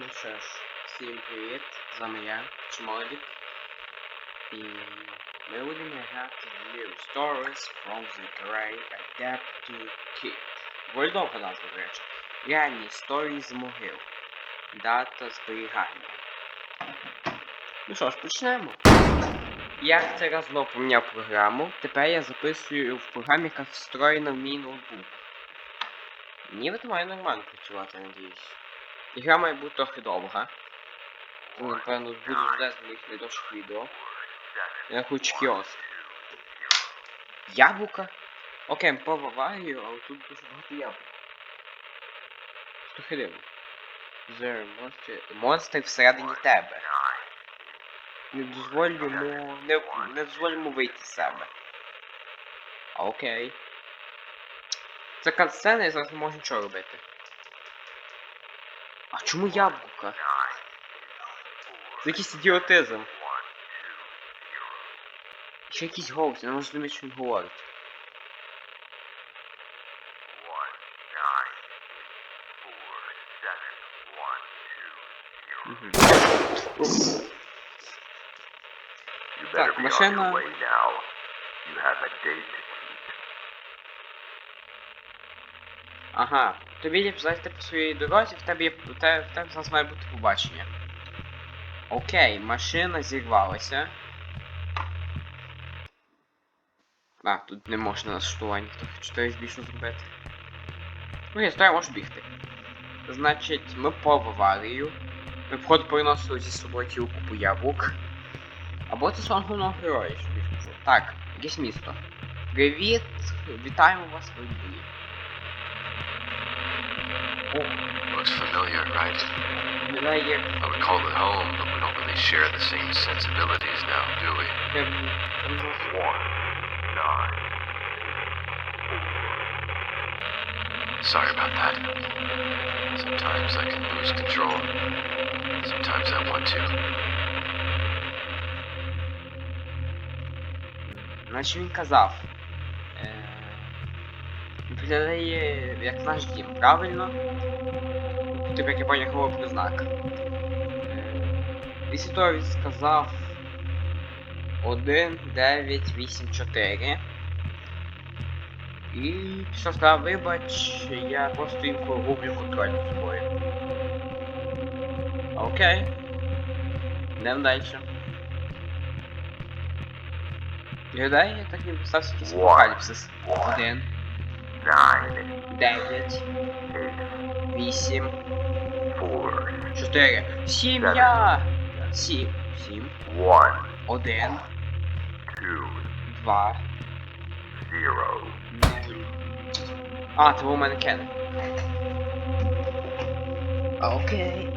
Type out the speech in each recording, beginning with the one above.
Ну що ж, всім привіт, з вами я, Чмолік. І ми будемо грати New Stories from the Grey Adaptive Kit. Доволі довга назва, до речі. Реальні історії з могил. Дата зберігання. Ну що ж, почнемо. Я раз знову поміняв програму. Тепер я записую в програмі, яка встроєна в мій ноутбук. Нібито має нормально працювати, надіюсь. Ігра має бути трохи довга. Тому, напевно, буде одне з моїх найдовших відео. Я хочу кіоск. Яблука? Окей, ми в аварію, але тут дуже багато яблук. Трохи дивно. There monster... Монстр всередині тебе. Не дозволь йому... Не, не дозволь йому вийти з себе. Окей. Це катсцена і зараз не можу нічого робити. А чому яблука? Це якийсь ідіотизм. Ще якийсь голос, я не можу зрозуміти, що він говорить. Так, машина. Ага. Тобі ліпше зайти по своїй дорозі, в тебе є в тебе, в тебе зараз має бути побачення. Окей, машина зірвалася. А, тут не можна налаштування, хоче 4 збільшено зробити. Ну, я я можу бігти. Значить, ми по аварію. Ми вход приносили зі собою цілу купу яблук. Або це сон головного героя, що більше. Так, якесь місто. Привіт! Вітаємо вас в Львові. О, Looks familiar, right? виглядає як I would call it home, but we don't really share the same sensibilities now, do we? прям там зовсім- One, nine, Sorry about that. Sometimes I can lose control. Sometimes I want to. Наче він казав. Виглядає як наш дім, правильно? Типу, як я поняв, говорив про знак. Після того він сказав 1, 9, 8, 4. І після сказав, вибач, я просто інколи гублю контроль над собою. Окей. Йдемо далі. Виглядає, так ніби стався якийсь апокаліпсис. Один, дев'ять, вісім, чотири. Сім'я! Сім. Сім. Один, два, нуль. А, це був манекен. А, Окей.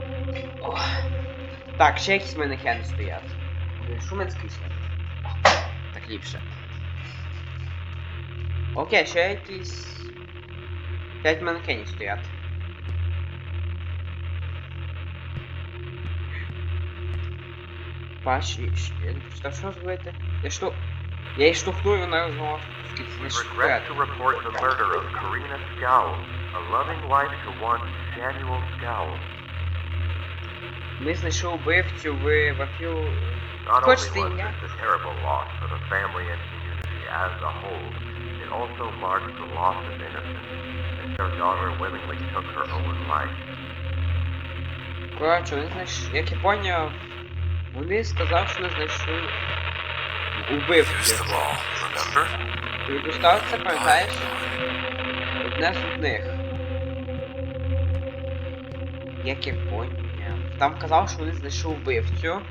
Так, ще якісь манекени стоять. Блін, Що в мене скрізь? Так ліпше. Окей, ще якісь. П'ять манекенів стоять. Паші, я не прочитав, що зробити? Я що? Я її штовхную, вона знову скільки We не regret to report the murder of Karina Scowl, a loving wife to one Samuel Scowl. Ми знайшли вбивцю в вапію. Not Coach also marks the loss of innocence, as their daughter willingly took her own life. Коротше, вони знайшли. Як я поняв, вони сказали, що не знайшли убивцю. Ти використав це, пам'ятаєш? Одне з них. Як я поняв. Там казав, що вони знайшли вбивцю.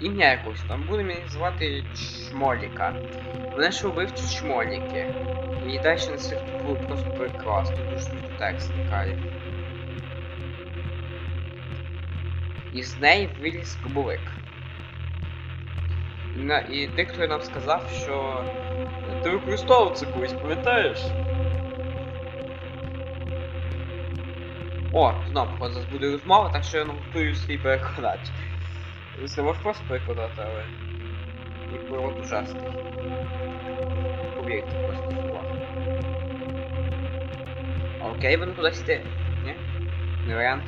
Ім'я якось, там будемо її звати Чмоліка. Вони знайшли вбивцю Чмоліки. І далі на цих було просто прекрасно, дуже дуже текст цікавий. І з неї виліз кубовик. На, і диктор нам сказав, що ти використовував це колись, пам'ятаєш? О, знову, зараз буде розмова, так що я готую свій перекладач. Ти не можеш просто перекладати, але. І перевод ужасний. Повірте просто слова. Окей, вони кудись йти. Ні? Не варіант?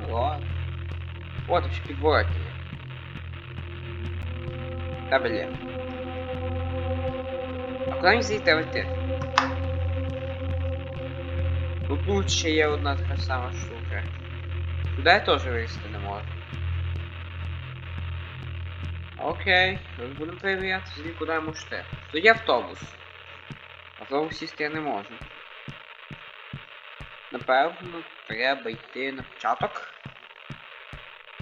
Ну ладно. О, тут ще підворотні є. Та блін. А куди мені звідти летити? Тут тут ще є одна така сама штука. Туди я теж вилізти Окей, зараз будемо перевіряти, звідки куди можу йти. Тут є автобус. Автобус сісти я не можу. Напевно, треба йти на початок.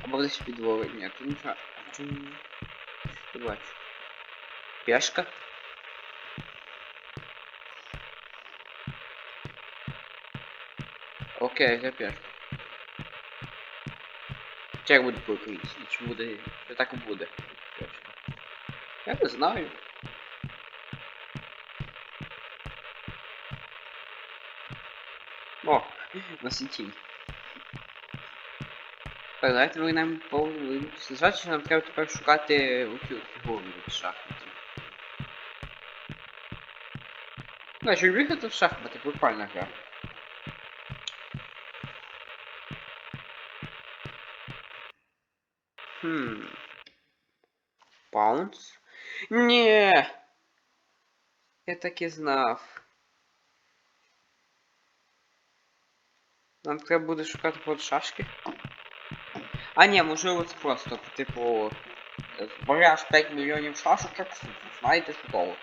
Або десь під дворі. Ні, тут нічого. Що бачу? Пешка? Окей, це пешка. Чи як буде по-українськи? Чи буде... Чи так і буде? Я не знаю. О, носитель. Так, давайте ви нам повернемося. Звати, що нам треба тепер шукати оцю фігуру від шахматів. Ну, що в шахмати, прикольна гра. Хм. Паунс? Ні. Я так і знав. Нам треба буде шукати под шашки. А ні, можливо це просто, типу, збереш 5 мільйонів шашечок, знаєте що от.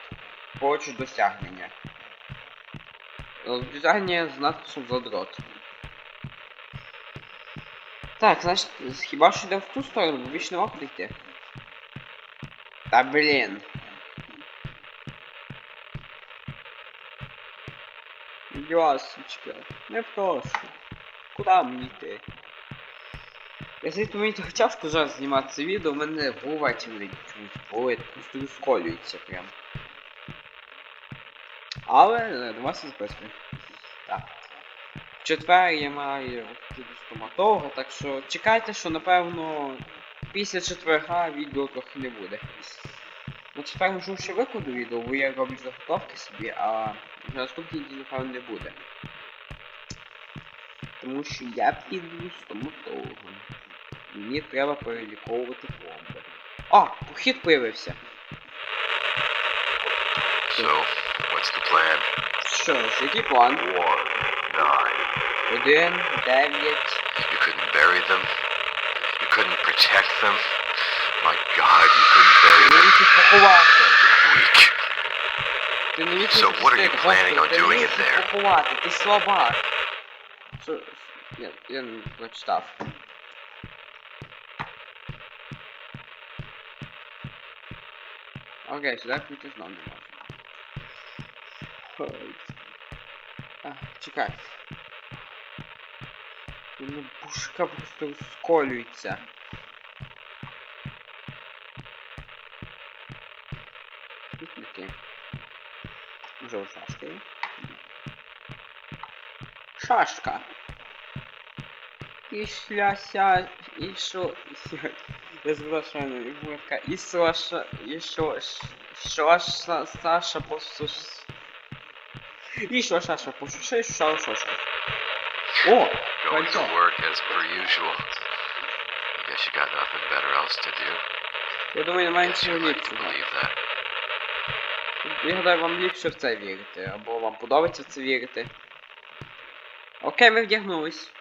Хочеш досягнення. Е, Досягнення з надписом задрот. Так, значить, хіба що йде в ту сторону, бо більше нема куди йти. Та блін. Ясочка, не прошу. Куда мені йти? Якщо мені так тяжко зараз знімати це відео, у мене бувають вони чомусь болить, просто розколюється прям. Але е, до вас записую. Так. В четвер я маю до стоматолога, так що чекайте, що напевно після четверга відео трохи не буде. На четвер можу ще викладу відео, бо я роблю заготовки собі, а на наступній дні, напевно, не буде. Тому що я піду стоматологом. Мені треба переліковувати пломби. А, похід появився. So, what's the plan? Що ж, який план? One, nine. Один, дев'ять. You couldn't bury them? You couldn't protect them? My god, you couldn't bury Ти не them? міг їх поховати. Weak. Ти не міг So їх what are you пустити, planning господи, on ти не doing міг in їх there? поховати, ти слабак. Що? Я, я не прочитав. Окей, сюди прийти знов не можу. Ой. А, чекай. Ну, пушка просто розколюється. Смітники. Може шашка є? Шашка. Ішляся, ішо, я забула, що вона виборка. Іслаша, ішо, що Саша посуш. Ішо Саша посуше, ішо шашка. О, Going to кольцо. work as per usual. I guess you got nothing better else to do. Я думаю, немає Guess нічого you'd like to ліпшого. believe that. Я гадаю, вам ліпше в це вірити, або вам подобається в це вірити. Окей, ми вдягнулись.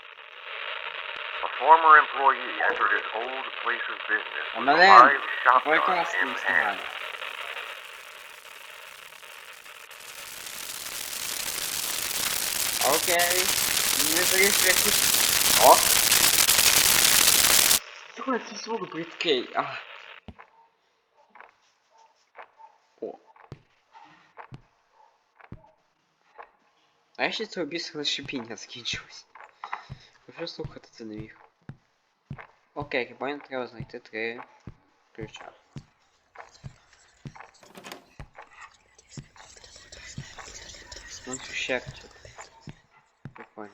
A former employee entered his old place of business А with a мене live shotgun прекрасно in hand. встигали. Окей. Не зріш якусь. О! Слухай, цей звук бридкий. А. О. А я ще цього бісного шипіння закінчилось. Вже слухати це не міг. Окей, хіба не треба знайти три ключа. Ну, ще ключ. Прикольно.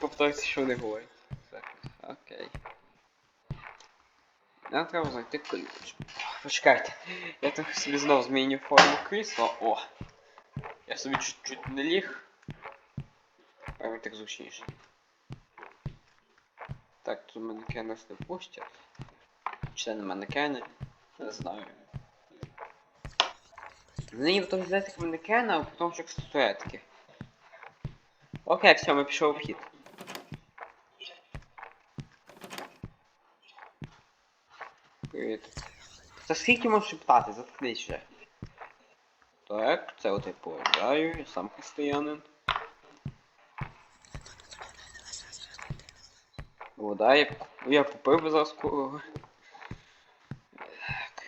Повторюйте, що вони говорять. Окей. Нам треба знайти ключ. Почекайте. Я так собі знов зміню форму крісла. О! Я собі чуть-чуть не ліг. Мені так зручніше. Так, тут манекени нас не пустять. Не манекени? Не знаю. Мені потім взяти манекена, а потім як статуетки. Окей, все, ми пішов в хід. Привіт. Це скільки можеш шептати? Заткнись вже. Так, це от я поважаю, я сам християнин. Вода, я, я попив зараз скоро. Так.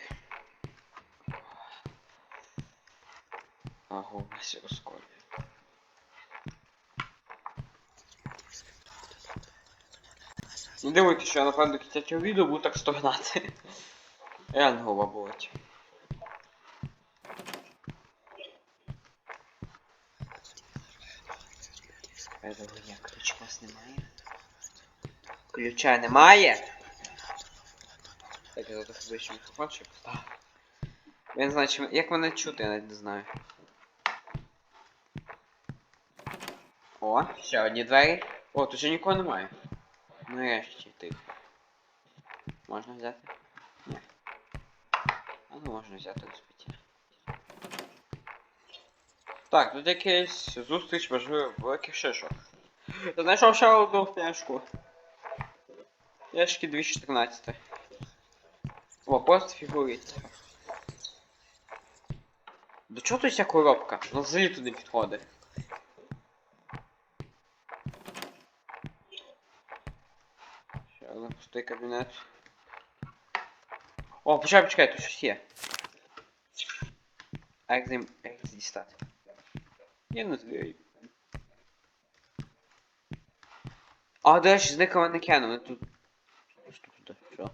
Ага, все розколює. Не дивуйтесь, що я напевно до кінця цього відео буду так стогнати. Реально голова болить. Думаю, ключ вас немає? Ключа немає? Так, я зараз ближче мікрофон ще. Я не знаю, як мене чути, я навіть не знаю. О, ще одні двері. О, тут ще нікого немає. Нарешті тихо. Можна взяти? Ні. А ну можна взяти розпиття. Так, тут якийсь зустріч важливих великих шишок. Я знайшов ще одну пляшку. Пляшки 214. О, пост фігурить. До чого тут ця коробка? Вона взагалі туди підходить. пустий кабінет. О, почекай, почекай, тут щось є. А як з ним як це дістати? Я не знаю. А, до речі, зникли манекени, вони тут. Що тут? Що?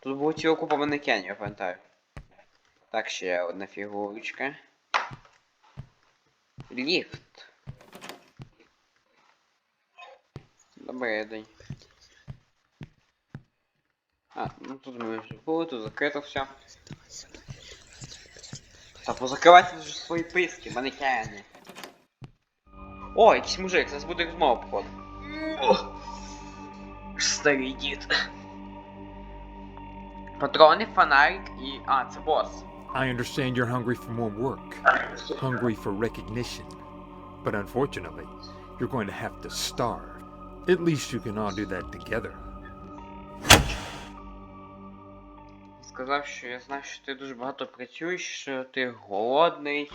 Тут було ціла купа манекенів, я пам'ятаю. Так, ще одна фігурочка. Ліфт. Добрий день. А, ну тут ми вже були, тут закрито все. Та позакривайте вже свої писки, манекени. О, якийсь мужик, зараз буде розмова походу. О, Старий дід. Патрони, фонарик і. А, це бос. I understand you're hungry for more work, hungry for recognition. But unfortunately, you're going to have to starve. At least you can all do that together. Сказав, що я знаю, що ти дуже багато працюєш, що ти голодний.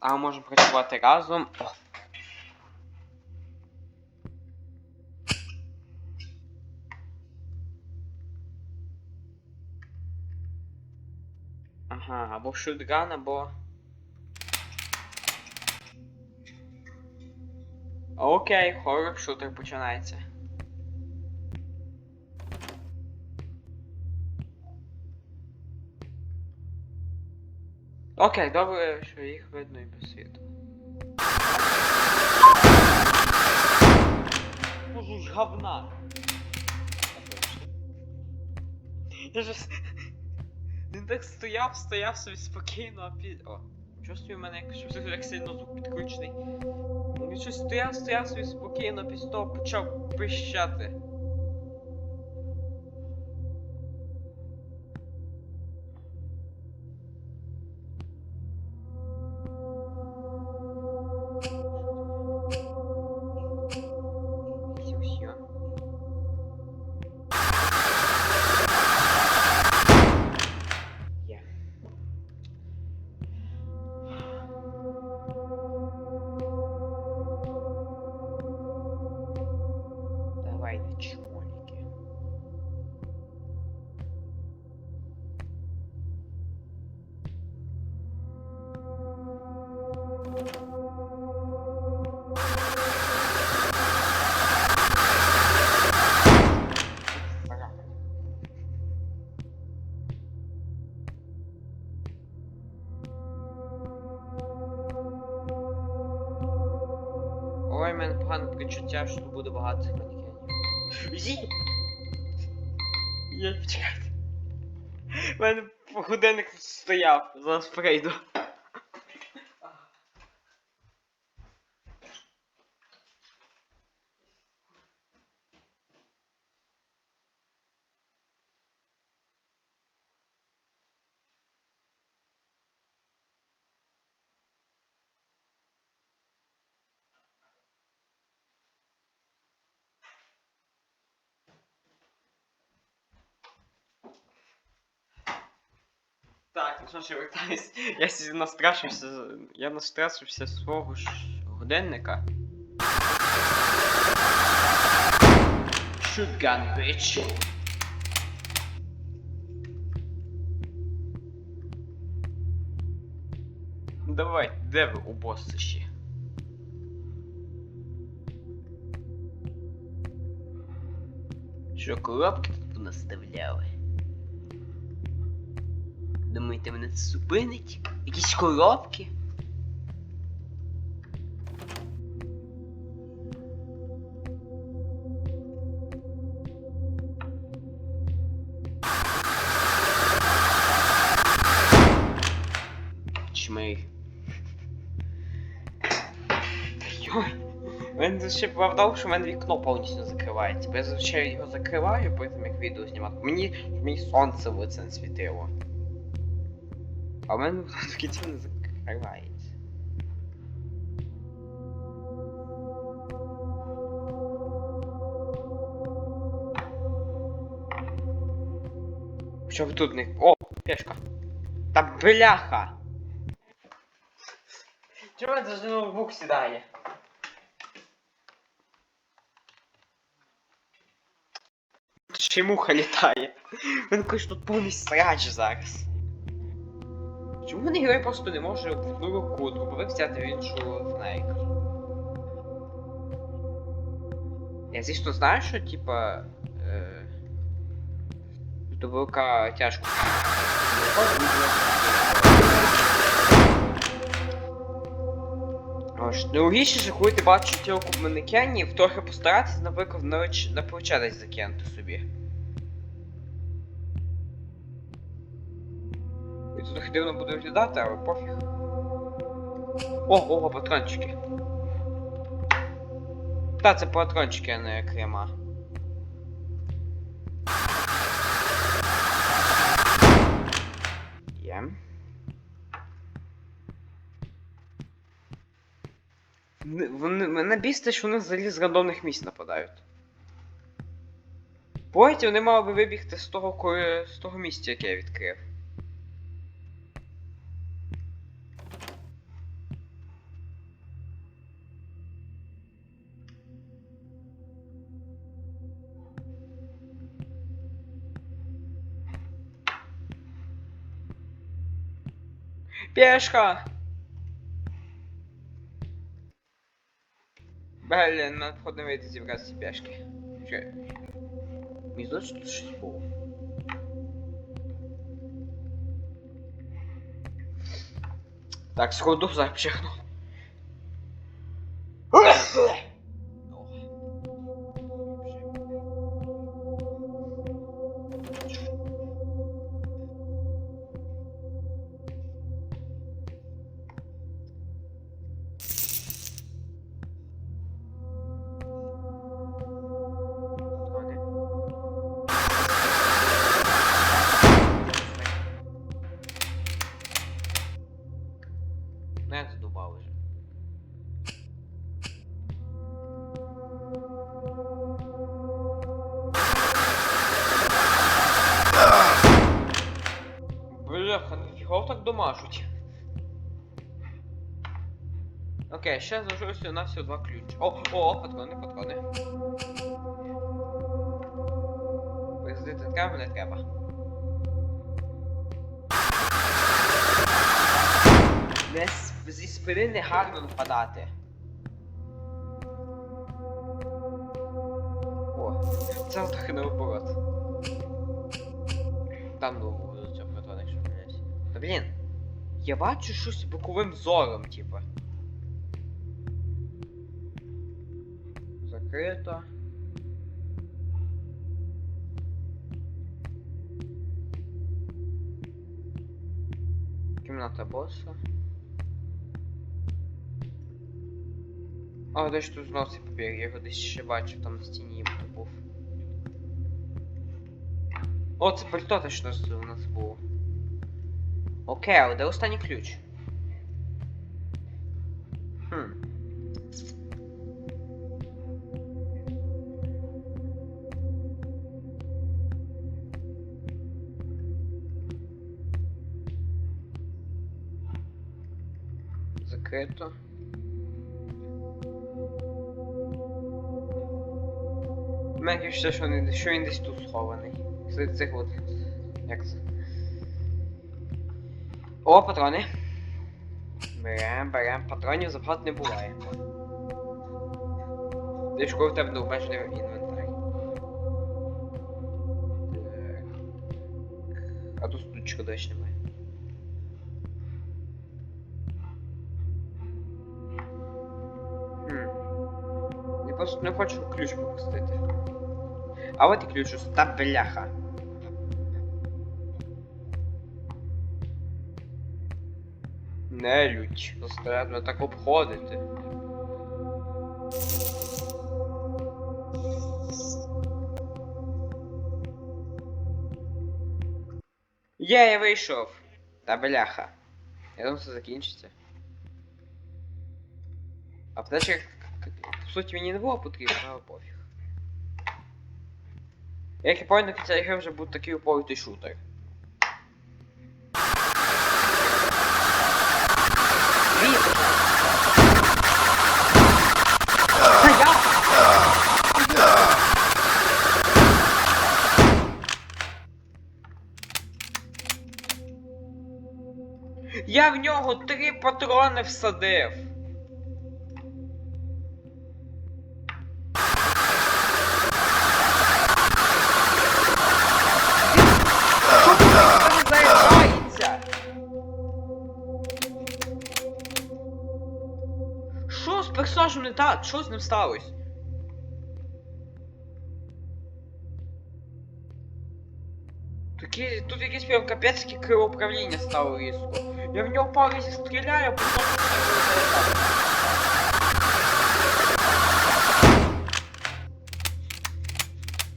А ми можемо працювати разом. Ага, або шутган, або. Окей, хоррор шутер починається. Окей, добре, що їх видно і без світу. Боже ж говна. Я ж... Він так стояв, стояв собі спокійно, а пі... О, чувствую мене щось як сильно звук підключений. Він щось стояв, стояв собі спокійно, після того почав пищати. Причуття, що тут буде багато цих манекенів. Я почекайте. У мене годинник стояв, зараз прийду. Ж, вертаюсь. Я настрашився. Я настрашився свого ж годинника. Bitch. Ну, Давай, де ви убоссиші? Що, коробки тут наставляли? Думаєте, мене це зупинить? Якісь коробки? Чмий. Йой. Він ще правда, що в мене вікно повністю закривається. Бо я зазвичай його закриваю, потім як відео знімати. Мені, мені сонце в лице не світило. А в мене в кінці не закривається. Що ви тут не. О, пешка. Та бляха! Чого це ж ноутбук сідає? Ще муха літає. Він каже, тут повний срач зараз. Чому не герой просто не може в руку дробовик взяти в іншу фнейк? Я звісно знаю, що типа. Е, дробовика тяжко. Нелогічніше, коли ти бачиш тілку в манекені, трохи постаратися, наприклад, десь закинути собі. Трохи дивно буде виглядати, але пофіг. О, ого, патрончики. Та, це патрончики, а не крема. Є. Вони, мене бісить, що вони взагалі з рандомних місць нападають. Потім вони мали би вибігти з того, з того місця, яке я відкрив. Пешка! Блін, нам входно вийти зібрати ці пешки. Че? Не знаю, что тут було. Так, сходу зараз домажуть. Окей, ще залишилося нас всього два ключі. О, о, патрони, патрони. Виїздити треба, не треба. Не зі спини гарно нападати. О, це трохи наоборот. Там ну. Та блін. Я бачу щось боковим зором, типа. Закрито. Кімната боса. А, десь тут знов цей папір, я його десь ще бачив, там на стіні був. О, це пальто точно у нас було. Окей, а де останній ключ? Хм. Закрито. Мені все, що він десь тут схований. Серед цих от... Як це? О, патрони. Берем, берем. Патронів забагато не буває. Ж в тебе не обмежений інвентар. Так. А тут стучка дощ немає. Хм. Я просто не хочу ключ пропустити. А от і ключ та бляха. Не лють, постоянно так обходити. Є, я вийшов. Та бляха. Я думав, це закінчиться. А Аптечка, по суті, мені не було потрібно, але пофіг. Як я пам'ятаю, в цій грі вже був такий упоритий шутер. Патрони всадив. Що з персонажем не так? Що з ним сталося? Такі, тут якесь прям капецьке кривоуправління стало різко. Я в нього пару разів стріляю, а потім все вилітає.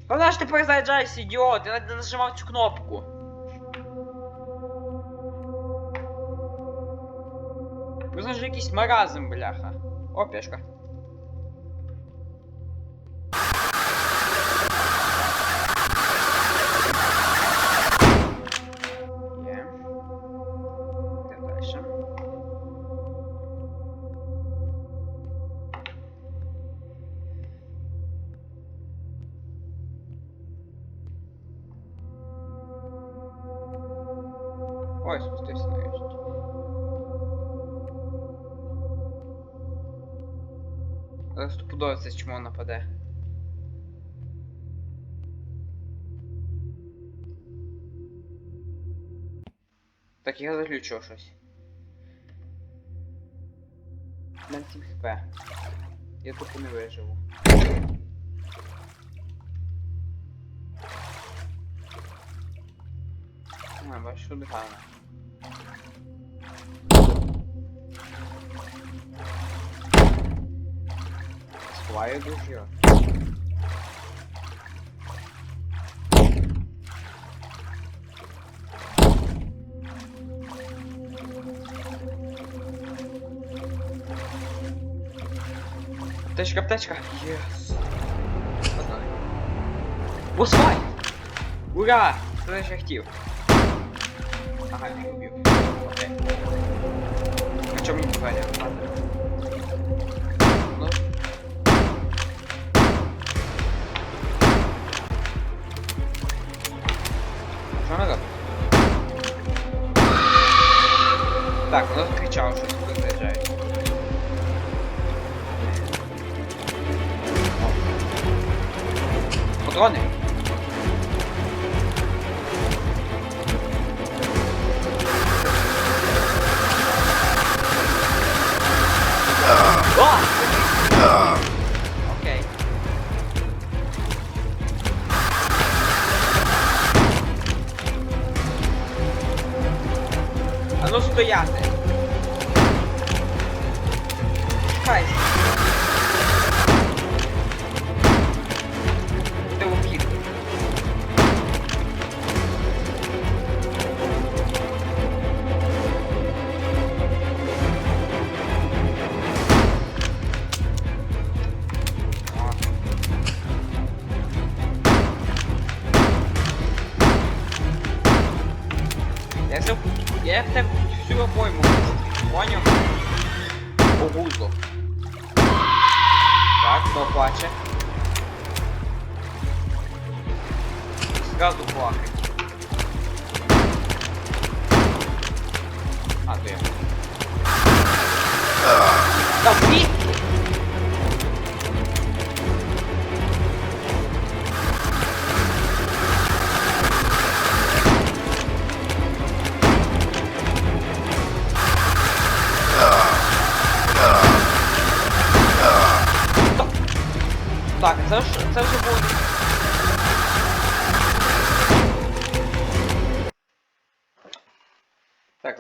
Вона ж ти перезаряджаєшся, ідіот, я навіть не нажимав цю кнопку. Ви ж якийсь маразм, бляха. О, пешка. Це чмо нападе. Так, я заключу щось. У 7 хп. Я тупо не виживу. А, бачу, що гарно. Сховаю дуже. Аптечка, аптечка. Єс. Босфайт! Ура! Це я хотів. Ага, не убив. Окей. А чому мені погано?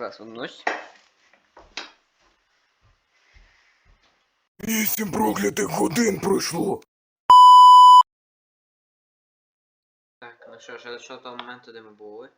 Так, зараз однусь. Вісім проклятих годин пройшло. Так, ну що ж, а що того моменту, де ми були?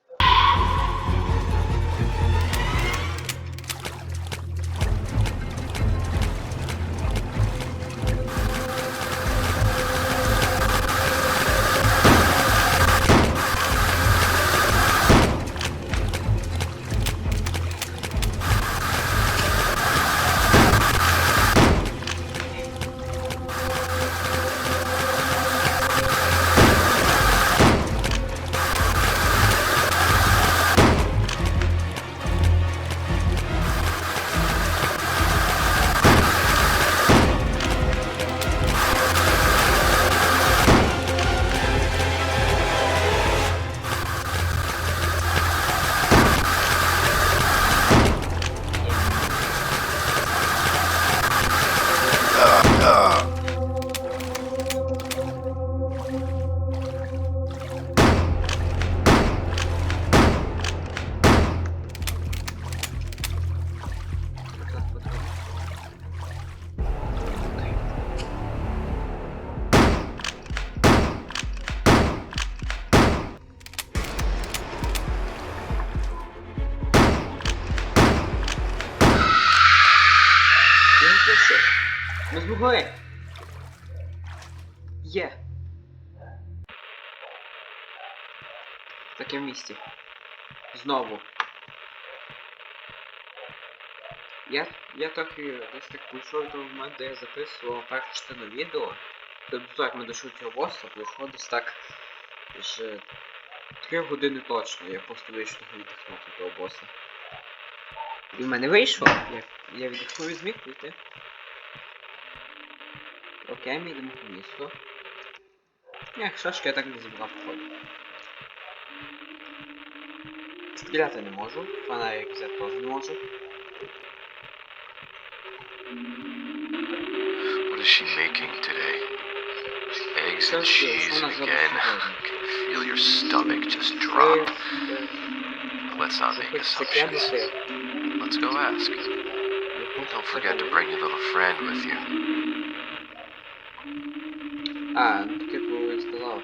Знову. Я, я так і десь так прийшов до моменту, де я записував першу частину відео. Тобто як ми дійшли цього боса, пройшло десь так вже 3 години точно. Я просто вийшов віддихнути того боса. І в мене вийшло. Я, я віддихнув і зміг прийти. Окей, ми йдемо в місто. Ні, шашки я так не зібрав походу. Стріляти не можу, фонарик взяти теж не можу. What is she making today? Eggs and Just, uh, cheese one of them again. is I can feel your stomach just Е, drop. е, Let's not Це make хоч assumptions. секунди. Let's go ask. Don't forget to bring your little friend with you. А, ну типу він сказав.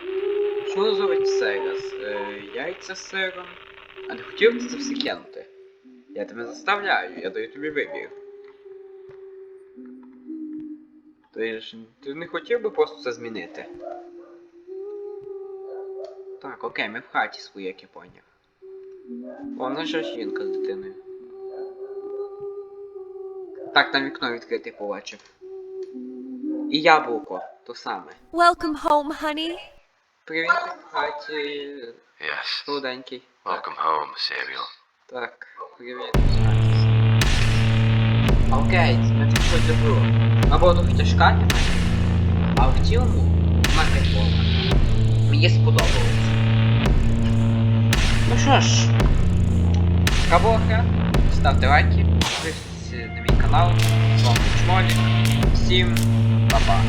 Що називають сейрас? Е, яйця з сиром. Хотів ти це все кинути? Я тебе заставляю, я даю тобі вибір. Ти ж ти не хотів би просто це змінити? Так, окей, ми в хаті своїй, як я поняв. Вона ж жінка з дитиною. Так, там вікно відкрите побачив. І яблуко, то саме. Welcome home, honey. Привіт, в хаті Yes. солоденький. Welcome home, Samuel. Так, привіт. Окей, ми тут щось забули. Або тут тяжка тема, а в цілому вона кайфова. Мені сподобалось. Ну що ж, Кабоха, ставте лайки, підписуйтесь на мій канал. З вами Чмолік. Всім па-па.